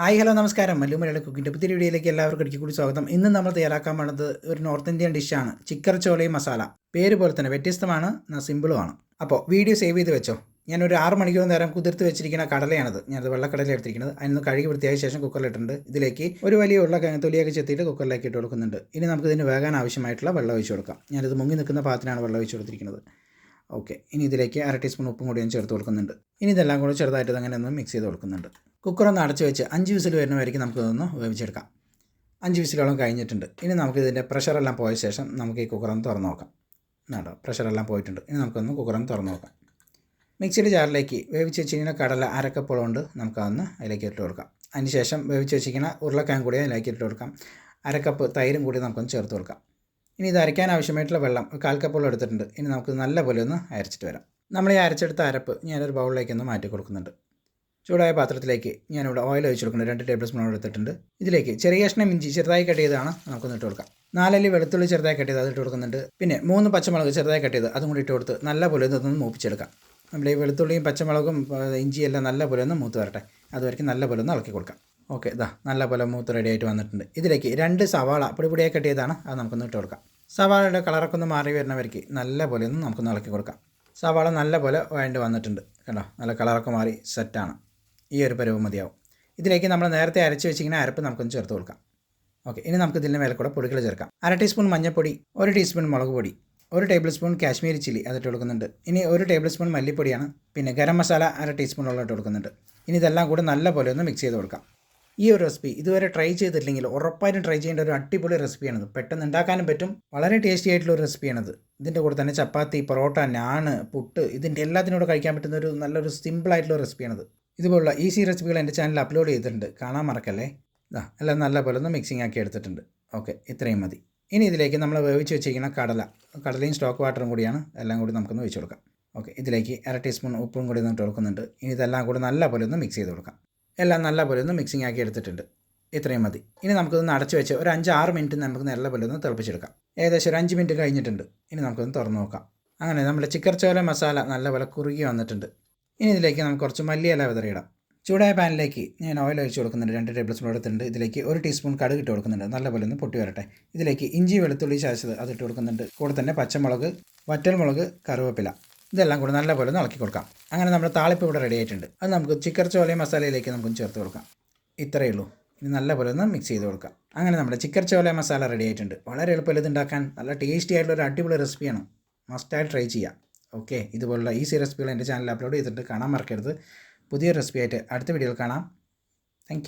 Hi hello നമസ്കാരം. മല്ലു മലയാള കുക്കിന്റെ പുതിയ വീഡിയോയിലേക്ക് എല്ലാവർക്കും ഇടയ്ക്ക് കൂടി സ്വാഗതം. ഇന്ന് നമ്മൾ തയ്യാറാക്കാൻ പോണത് ഒരു നോർത്ത് ഇന്ത്യൻ ഡിഷാണ്. ചിക്കർ ചോളയും മസാല. പേര് പോലെ തന്നെ വ്യത്യസ്തമാണ് എന്നാൽ സിമ്പിളുമാണ്. അപ്പോൾ വീഡിയോ സേവ് ചെയ്ത് വെച്ചോ. ഞാൻ ഒരു ആറ് മണിക്കൂർ നേരം കുതിർത്ത് വെച്ചിരിക്കുന്ന കടലയാണത്. ഞാനത് വെള്ളക്കടല എടുത്തിരിക്കുന്നത്. അതിന് കഴുകി വൃത്തിയായ ശേഷം കുക്കറിലിട്ടുണ്ട് ഇതിലേക്ക് ഒരു വലിയ ഉള്ള തൊലിയൊക്കെ ചെത്തിയിട്ട് കുക്കറിലേക്ക് ഇട്ട് കൊടുക്കുന്നുണ്ട്. ഇനി നമുക്ക് ഇതിന് വേകാൻ ആവശ്യമായിട്ടുള്ള വെള്ളം ഒഴിച്ച് കൊടുക്കാം. ഞാനിത് മുങ്ങി നിൽക്കുന്ന പാത്രത്തിനാണ് വെള്ളം ഒഴിച്ച് കൊടുത്തിരിക്കുന്നത്. ഓക്കെ. ഇനി ഇതിലേക്ക് അര ടീസ്പൂൺ ഉപ്പും കൂടി ഞാൻ ചേർത്ത് കൊടുക്കുന്നുണ്ട്. ഇനി ഇതെല്ലാം കൂടി ചെറുതായിട്ട് അങ്ങനെ ഒന്ന് മിക്സ് ചെയ്ത് കൊടുക്കുന്നുണ്ട്. കുക്കർ അടച്ചു വെച്ച് അഞ്ച് വിസിൽ വരുന്നവരേക്കും നമുക്ക് ഇതൊന്ന് വേവിച്ചെടുക്കാം. അഞ്ച് വിസിലോളം കഴിഞ്ഞിട്ടുണ്ട്. ഇനി നമുക്കിതിന്റെ പ്രഷറെല്ലാം പോയ ശേഷം നമുക്ക് ഈ കുക്കറൊന്ന് തുറന്ന് നോക്കാം. കേട്ടോ പ്രഷറെല്ലാം പോയിട്ടുണ്ട്. ഇനി നമുക്കൊന്ന് കുക്കറൊന്ന് തുറന്ന് നോക്കാം. മിക്സിയുടെ ജാറിലേക്ക് വേവിച്ച് വെച്ചിരിക്കുന്ന കടല അരക്കപ്പോളം ഉണ്ട് നമുക്കതൊന്ന് അതിലേക്ക് ഇട്ട് കൊടുക്കാം. അതിന് ശേഷം വേവിച്ച് വെച്ചിരിക്കുന്ന ഉരുളക്കാൻ കൂടി അതിലേക്ക് ഇട്ട് കൊടുക്കാം. അരക്കപ്പ് തൈരും കൂടി നമുക്കൊന്ന് ചേർത്ത് കൊടുക്കാം. ഇനി ഇത് അരയ്ക്കാൻ ആവശ്യമായിട്ടുള്ള വെള്ളം കാൽ കപ്പോളം എടുത്തിട്ടുണ്ട്. ഇനി നമുക്ക് നല്ല പോലെ ഒന്ന് അരച്ചിട്ട് വരാം. നമ്മൾ ഈ അരച്ചെടുത്ത അരപ്പ് ഞാനൊരു ബൗളിലേക്ക് ഒന്ന് മാറ്റി കൊടുക്കുന്നുണ്ട്. ചൂടായ പാത്രത്തിലേക്ക് ഞാനിവിടെ ഓയിൽ ഒഴിച്ച് കൊടുക്കുന്നത് രണ്ട് ടേബിൾ സ്പൂൺ എടുത്തിട്ടുണ്ട്. ഇതിലേക്ക് ചെറിയ കഷ്ണം ഇഞ്ചി ചെറുതായി കട്ട് നമുക്കൊന്ന് ഇട്ട് കൊടുക്കാം. നാലല്ലി വെളുത്തുള്ളി ചെറുതായി കട്ട് ചെയ്ത് അത് ഇട്ട് കൊടുക്കുന്നുണ്ട്. പിന്നെ മൂന്ന് പച്ചമുളക് ചെറുതായി കട്ട് ചെയ്ത് അതും കൂടി ഇട്ട് കൊടുത്ത് നല്ല പോലെ ഇതൊന്ന് മൂപ്പിച്ചെടുക്കാം. നമ്മൾ ഈ വെളുത്തുള്ളിയും പച്ചമുളകും ഇഞ്ചിയെല്ലാം നല്ല പോലെ ഒന്ന് മൂത്ത് വരട്ടെ. അതുവരയ്ക്ക് നല്ല പോലെ ഒന്ന് ഇളക്കി കൊടുക്കാം. ഓക്കെ ഇതാ നല്ല പോലെ മൂത്ത് റെഡി ആയിട്ട് വന്നിട്ടുണ്ട്. ഇതിലേക്ക് രണ്ട് സവാള പൊടി പൊടിയായി കട്ട് ചെയ്താണ് അത് നമുക്കൊന്ന് ഇട്ട് കൊടുക്കാം. സവാളയുടെ കളറൊക്കെ ഒന്ന് മാറി വരുന്നവർക്ക് നല്ല പോലെ ഒന്ന് നമുക്കൊന്ന് ഇളക്കി കൊടുക്കാം. സവാള നല്ല പോലെ വേണ്ടി വന്നിട്ടുണ്ട്. കേട്ടോ നല്ല കളറൊക്കെ മാറി സെറ്റാണ് ഈ ഒരു പരുവ് മതിയാവും. ഇതിലേക്ക് നമ്മൾ നേരത്തെ അരച്ച് വെച്ചിങ്ങനെ അരപ്പ് നമുക്കൊന്ന് ചേർത്ത് കൊടുക്കാം. ഓക്കെ ഇനി നമുക്ക് ഇതിന്റെ മേലെ കൂടെ പൊടികൾ ചേർക്കാം. അര ടീസ്പൂൺ മഞ്ഞൾപ്പൊടി ഒരു ടീസ്പൂൺ മുളക് പൊടി ഒരു ടേബിൾ സ്പൂൺ കാശ്മീരി ചില്ലി അതിട്ട് കൊടുക്കുന്നുണ്ട്. ഇനി ഒരു ടേബിൾ സ്പൂൺ മല്ലിപ്പൊടിയാണ് പിന്നെ ഗരം മസാല അര ടീസ്പൂണോളം ഇട്ട് കൊടുക്കുന്നുണ്ട്. ഇനി ഇതെല്ലാം കൂടെ നല്ല പോലെ ഒന്ന് മിക്സ് ചെയ്ത് കൊടുക്കാം. ഈ ഒരു റെസിപ്പി ഇതുവരെ ട്രൈ ചെയ്തിട്ടില്ലെങ്കിൽ ഉറപ്പായിട്ടും ട്രൈ ചെയ്യേണ്ട ഒരു അടിപൊളി റെസിപ്പിയാണിത്. പെട്ടെന്ന് ഉണ്ടാക്കാനും പറ്റും. വളരെ ടേസ്റ്റി ആയിട്ടുള്ള ഒരു റെസിപ്പിയാണിത്. ഇതിന്റെ കൂടെ തന്നെ ചപ്പാത്തി പൊറോട്ട നാണ് പുട്ട് ഇതിന്റെ എല്ലാത്തിനോട് കഴിക്കാൻ പറ്റുന്ന ഒരു നല്ലൊരു സിമ്പിൾ ആയിട്ടുള്ള റെസിപ്പിയാണിത്. ഇതുപോലുള്ള ഈസി റെസിപ്പികൾ എന്റെ ചാനൽ അപ്ലോഡ് ചെയ്തിട്ടുണ്ട്. കാണാൻ മറക്കല്ലേ? ഇതാ എല്ലാം നല്ല പോലെ ഒന്ന് മിക്സിംഗ് ആക്കി എടുത്തിട്ടുണ്ട്. ഓക്കെ ഇത്രയും മതി. ഇനി ഇതിലേക്ക് നമ്മൾ വേവിച്ച് വെച്ചിരിക്കുന്ന കടല കടലയും സ്റ്റോക്ക് വാട്ടറും കൂടിയാണ്. എല്ലാം കൂടി നമുക്കൊന്ന് ഒഴിച്ച് കൊടുക്കാം. ഓക്കെ ഇതിലേക്ക് അര ടീസ്പൂൺ ഉപ്പും കൂടി ഒന്ന് ഇട്ട് കൊടുക്കുന്നുണ്ട്. ഇനി ഇതെല്ലാം കൂടി നല്ല പോലെ ഒന്ന് മിക്സ് ചെയ്ത് കൊടുക്കാം. എല്ലാം നല്ല പോലെ ഒന്ന് മിക്സിംഗ് ആക്കി എടുത്തിട്ടുണ്ട്. ഇത്രയും മതി. ഇനി നമുക്കൊന്ന് അടച്ച് വെച്ച് ഒരു അഞ്ച് ആറ് മിനിറ്റ് നമുക്ക് നല്ല പോലെ ഒന്ന് തിളപ്പിച്ചെടുക്കാം. ഏകദേശം ഒരു അഞ്ച് മിനിറ്റ് കഴിഞ്ഞിട്ടുണ്ട്. ഇനി നമുക്കൊന്ന് തുറന്ന് നോക്കാം. അങ്ങനെ നമ്മുടെ ചിക്കർ ചോല മസാല നല്ലപോലെ കുറുകി വന്നിട്ടുണ്ട്. ഇനി ഇതിലേക്ക് നമുക്ക് കുറച്ച് മല്ലിയില വിതറിയിടാം ചൂടായ പാനിലേക്ക് ഞാൻ ഓയിൽ ഒഴിച്ച് കൊടുക്കുന്നുണ്ട്. രണ്ട് ടേബിൾ സ്പൂൺ എടുത്തിട്ടുണ്ട്. ഇതിലേക്ക് ഒരു ടീസ്പൂൺ കടുക് ഇട്ട് കൊടുക്കുന്നുണ്ട്. നല്ലപോലെ ഒന്ന് പൊട്ടി വരട്ടെ. ഇതിലേക്ക് ഇഞ്ചി വെളുത്തുള്ളി ചാച്ചത് അത് ഇട്ട് കൊടുക്കുന്നുണ്ട്. കൂടെ തന്നെ പച്ചമുളക് വറ്റൽമുളക് കറിവേപ്പില. ഇതെല്ലാം കൂടെ നല്ലപോലെ ഒന്ന് ഇളക്കി കൊടുക്കാം. അങ്ങനെ നമ്മുടെ താളിപ്പ് ഇവിടെ റെഡി ആയിട്ടുണ്ട്. അത് നമുക്ക് ചിക്കർ ചോലയും മസാലയിലേക്ക് നമുക്ക് ചേർത്ത് കൊടുക്കാം. ഇത്രയേ ഉള്ളൂ. ഇനി നല്ലപോലെ ഒന്ന് മിക്സ് ചെയ്ത് കൊടുക്കാം. അങ്ങനെ നമ്മുടെ ചിക്കർ ചോല മസാല റെഡി ആയിട്ടുണ്ട്. വളരെ എളുപ്പത്തിൽ ഇത് ഉണ്ടാക്കാൻ നല്ല ടേസ്റ്റി ആയിട്ടുള്ള ഒരു അടിപൊളി റെസിപ്പിയാണ് മസ്റ്റായിട്ട് ട്രൈ ചെയ്യാം. ഓക്കെ ഇതുപോലുള്ള ഈസി റെസിപ്പികൾ എന്റെ ചാനലിൽ അപ്ലോഡ് ചെയ്തിട്ട് കാണാൻ മറക്കരുത്. പുതിയ റെസിപ്പി ആയിട്ട് അടുത്ത വീഡിയോയിൽ കാണാം. താങ്ക്